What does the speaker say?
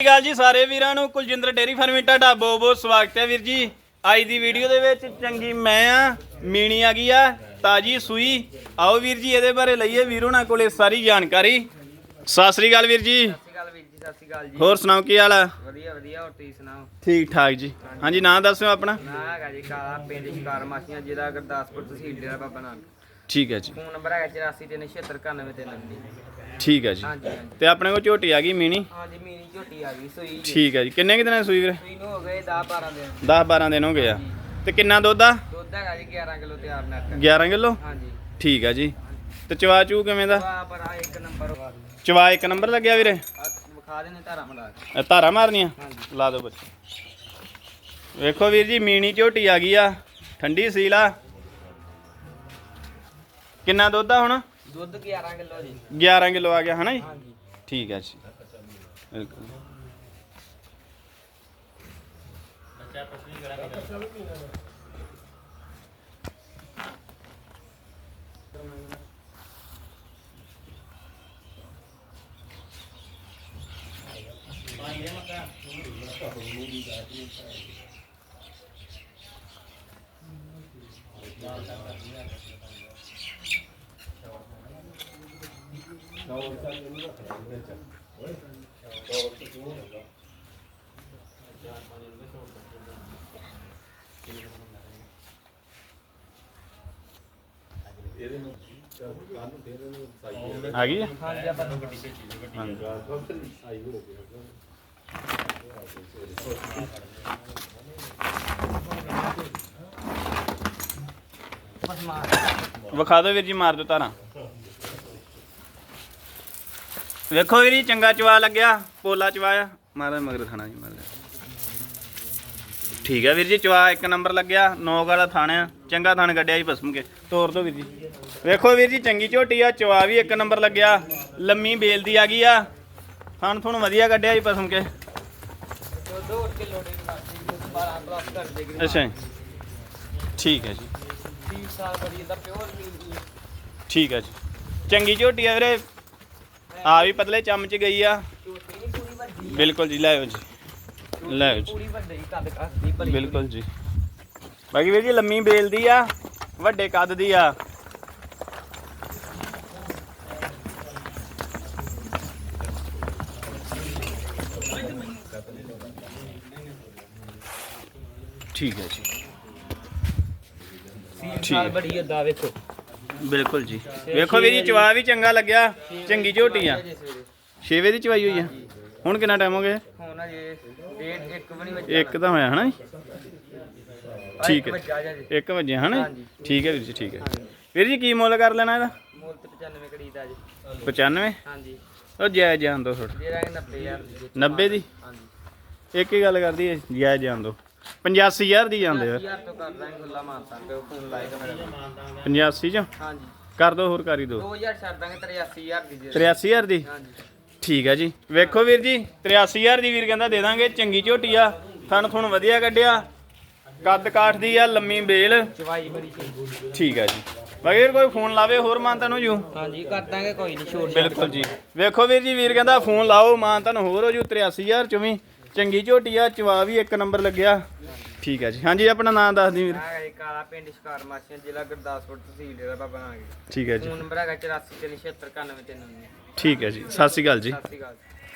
ਸਤਿ ਸ਼੍ਰੀ ਅਕਾਲ ਜੀ ਸਾਰੇ ਵੀਰਾਂ ਨੂੰ ਕੁਲਜਿੰਦਰ ਡੇਰੀ ਫਾਰਮਿੰਗ ਤੁਹਾਡਾ ਬਹੁਤ ਬਹੁਤ ਸਵਾਗਤ ਹੈ ਵੀਰ ਜੀ। ਅੱਜ ਦੀ ਵੀਡੀਓ ਦੇ ਵਿੱਚ ਚੰਗੀ ਮੈਂ ਆ ਮੀਣੀ ਆ ਗਈ ਆ ਤਾਜੀ ਸੂਈ। ਆਓ ਵੀਰ ਜੀ ਇਹਦੇ ਬਾਰੇ ਲਈਏ ਵੀਰ ਉਹਨਾਂ ਕੋਲੇ ਸਾਰੀ ਜਾਣਕਾਰੀ। ਸਤਿ ਸ਼੍ਰੀ ਅਕਾਲ ਵੀਰ ਜੀ। ਸਤਿ ਸ਼੍ਰੀ ਅਕਾਲ ਵੀਰ ਜੀ ਸਤਿ ਸ਼੍ਰੀ ਅਕਾਲ ਜੀ। ਹੋਰ ਸੁਣਾਓ ਕੀ ਹਾਲ ਆ? ਵਧੀਆ ਵਧੀਆ ਹੋਰ ਤੁਸੀਂ ਸੁਣਾਓ? ਠੀਕ ਠਾਕ ਜੀ। ਹਾਂਜੀ ਨਾਂ ਦੱਸਿਓ ਆਪਣਾ। ਨਾ ਹੈਗਾ ਜੀ ਕਾਲਾ ਪਿੰਡ ਸ਼ਿਕਾਰ ਮਾਸੀਆਂ ਜ਼ਿਲ੍ਹਾ ਗੁਰਦਾਸਪੁਰ ਤਹਿਸੀਲ ਡੇਰਾ ਬਾਬਾ ਨਾਨਕ। ਠੀਕ ਹੈ ਜੀ। ਫੋਨ ਨੰਬਰ ਹੈਗਾ 8437799399 ਠੀਕ ਹੈ ਜੀ। ਹਾਂਜੀ ਹਾਂਜੀ। ਤੇ ਆਪਣੇ ਕੋਲ ਝੋਟੀ ਆ ਗਈ ਮੀਣੀ? ਹਾਂਜੀ ਮੀਨੀ ਝੋਟੀ ਆ ਗਈ ਸੂਈ ਜੀ। ਠੀਕ ਹੈ ਜੀ। ਕਿੰਨੇ ਕਿ ਦਿਨਾਂ ਦੀ ਸੂਈ ਵੀਰੇ? ਸੂਈ ਨੂੰ ਹੋ ਗਏ 10 12 ਦਿਨ। 10 12 ਦਿਨ ਹੋ ਗਏ ਆ। ਤੇ ਕਿੰਨਾ ਦੁੱਧ ਆ? ਦੁੱਧ ਹੈਗਾ ਜੀ 11 ਕਿਲੋ ਤਿਆਰ ਨੱਕ 11 ਕਿਲੋ? ਹਾਂਜੀ। ਠੀਕ ਹੈ ਜੀ। ਤੇ ਚਵਾ ਚੂ ਕਿਵੇਂ ਦਾ? ਵਾ ਪਰ ਆ ਇੱਕ ਨੰਬਰ ਆ ਚਵਾ ਇੱਕ ਨੰਬਰ ਲੱਗਿਆ ਵੀਰੇ? ਵਿਖਾ ਦੇਣੇ ਧਾਰਾ ਧਾਰਾ ਮਾਰਨੀਆਂ? ਲਾ ਦਿਓ ਬੱਚੇ। ਵੇਖੋ ਵੀਰ ਜੀ ਮੀਣੀ ਝੋਟੀ ਆ ਗਈ ਆ। ਠੰਡੀ ਸੀਲ ਆ। ਕਿੰਨਾ ਦੁੱਧ ਆ ਹੁਣ? ਦੁੱਧ 11 ਕਿਲੋ ਜੀ। 11 ਕਿਲੋ ਆ ਗਿਆ ਹਨਾ ਜੀ? ਹਾਂਜੀ। ਠੀਕ ਹੈ ਜੀ। ਬਿਲਕੁਲ। ਆ ਗਈ ਆ? ਵਿਖਾ ਦਿਓ ਵੀਰ ਜੀ ਮਾਰ ਦਿਓ ਧਾਰਾਂ ਵੇਖੋ ਵੀਰ ਜੀ ਚੰਗਾ ਚਵਾ ਲੱਗਿਆ ਪੋਲਾ ਚਵਾਇਆ। ਮਾਰਾ ਮਗਰ ਖਾਣਾ ਜੀ ਮਾਰ ਠੀਕ ਹੈ ਵੀਰ ਜੀ, ਚਵਾ ਇੱਕ ਨੰਬਰ ਲੱਗਿਆ ਨੌ ਵਾਲਾ ਥਾਣਿਆ ਚੰਗਾ ਥਾਣ ਕੱਢਿਆ ਜੀ, ਭਸਮ ਕੇ। ਤੋਰ ਦੋ ਵੀਰ ਜੀ। ਵੇਖੋ ਵੀਰ ਜੀ, ਚੰਗੀ ਝੋਟੀ ਆ, ਚਵਾ ਵੀ ਇੱਕ ਨੰਬਰ ਲੱਗਿਆ। ਲੰਮੀ ਬੇਲ ਦੀ ਆ ਗਈ ਆ। ਥਾਣ ਥੁਣ ਵਧੀਆ ਕੱਢਿਆ ਜੀ, ਭਸਮ ਕੇ। ਅੱਛਾ ਠੀਕ ਹੈ ਜੀ। ਠੀਕ ਹੈ ਜੀ। ਚੰਗੀ ਝੋਟੀ ਆ ਵੀਰੇ। ਆ ਵੀ ਪਤਲੇ ਚਮਚ ਗਈ ਆ। ਬਿਲਕੁਲ ਜੀ, ਲੈ ਜੀ। ਲੈ ਜੀ। ਪੂਰੀ ਵੱਡੀ ਕੱਦ ਕੱਦ ਭਲੀ ਬਿਲਕੁਲ ਜੀ। ਬਾਕੀ ਵੀਰ ਜੀ, ਲੰਮੀ ਬੇਲ ਦੀ ਆ, ਵੱਡੇ ਕੱਦ ਦੀ ਆ। ਠੀਕ ਹੈ ਜੀ। ਠੀਕ ਬੜੀ ਅੱਦਾ ਵੇਖੋ ਬਿਲਕੁਲ ਜੀ। ਵੇਖੋ ਵੀਰ ਜੀ ਚਵਾ ਵੀ ਚੰਗਾ ਲੱਗਿਆ ਚੰਗੀ ਝੋਟੀ ਆ। ਜੇ ਸਵੇਰੇ। 6 ਵਜੇ ਦੀ ਚਵਾਈ ਹੋਈ ਆ। ਹੁਣ ਕਿੰਨਾ ਟਾਈਮ ਹੋ ਗਿਆ? ਹੁਣ ਅਜੇ ਡੇਢ ਇੱਕ ਵੀ ਨਹੀਂ ਵੱਜਿਆ। ਇੱਕ ਤਾਂ ਹੋਇਆ ਹਨਾ ਜੀ? ਠੀਕ ਹੈ। ਜੇ। 1 ਵਜੇ ਹਨਾ। ਜੀ? ਠੀਕ ਹੈ ਵੀਰ ਜੀ ਠੀਕ ਹੈ। ਵੀਰ ਜੀ ਕੀ ਮੁੱਲ ਕਰ ਲੈਣਾ ਇਹਦਾ? ਮੁੱਲ ਤੇ 95 ਕੜੀ ਦਾ ਜੀ। 95 ਹਾਂਜੀ। ਉਹ ਜਾਇਜ਼ ਜਾਣ ਦੋ ਥੋੜਾ ਜੇ ਰਹਿ 90000 ਦੀ। 90 ਦੀ? ਹਾਂਜੀ। ਇੱਕ ਹੀ ਗੱਲ ਕਰਦੀ ਹੈ ਜਾਇਜ਼ ਜਾਣ ਦੋ 85000 ਦੀ ਜਾਂਦੇ ਆ। 1000 ਤੋਂ ਕਰ ਦਾਂਗੇ ਖੁੱਲਾ ਮਾਨਤਾ ਪਿਓ ਫੋਨ ਲਾਏਗਾ ਮੇਰਾ 85 ਚੋਂ? ਹਾਂਜੀ। ਕਰ ਦੋ ਹੋਰ ਕਰੀ ਦੋ। 2000 ਛੱਡ ਦਾਂਗੇ 83000 ਦੀ ਦੇ 83000 ਦੀ? ਹਾਂਜੀ। ਠੀਕ ਹੈ ਜੀ। ਵੇਖੋ ਵੀਰ ਜੀ 83000 ਦੀ ਵੀਰ ਕਹਿੰਦਾ ਦੇ ਦਾਂਗੇ ਚੰਗੀ ਝੋਟੀ ਆ ਥਣ ਥੁਣ ਵਧੀਆ ਕੱਢਿਆ ਕੱਦ ਕਾਠ ਦੀ ਆ ਲੰਮੀ ਬੇਲ। ਚਵਾਈ ਬੜੀ ਚੰਗੀ। ਠੀਕ ਹੈ ਜੀ। ਵੀਰ ਕੋਈ ਫੋਨ ਲਾਵੇ ਹੋਰ ਮਾਨ ਤੁਹਾਨੂੰ ਜੂ? ਹਾਂਜੀ ਕਰ ਦਾਂਗੇ ਕੋਈ ਨਹੀਂ ਛੋੜ ਬਿਲਕੁਲ ਜੀ। ਵੇਖੋ ਵੀਰ ਜੀ ਵੀਰ ਕਹਿੰਦਾ ਫੋਨ ਲਾਓ ਮਾਨ ਤੁਹਾਨੂੰ ਹੋਰ ਹੋ ਜੂ 83000 ਚੋਂ ਵੀ ਚੰਗੀ ਝੋਟੀ ਆ ਚਵਾ ਵੀ ਇੱਕ ਨੰਬਰ ਲੱਗਿਆ। ਠੀਕ ਹੈ ਜੀ। ਹਾਂਜੀ ਆਪਣਾ ਨਾਮ ਦੱਸ ਦੀ ਵੀਰ। ਹੈਗਾ ਜੀ ਕਾਲਾ ਪਿੰਡ ਸ਼ਿਕਾਰ ਮਾਸੀਆਂ ਜ਼ਿਲ੍ਹਾ ਗੁਰਦਾਸਪੁਰ ਤਹਿਸੀਲ ਡੇਰਾ ਬਾਬਾ ਨਾਨਕ। ਠੀਕ ਹੈ ਜੀ। ਫੋਨ ਨੰਬਰ ਹੈਗਾ 84 376 91 ਠੀਕ ਹੈ ਜੀ। ਸਤਿ ਸ਼੍ਰੀ ਅਕਾਲ ਜੀ। ਸਤਿ ਸ਼੍ਰੀ ਅਕਾਲ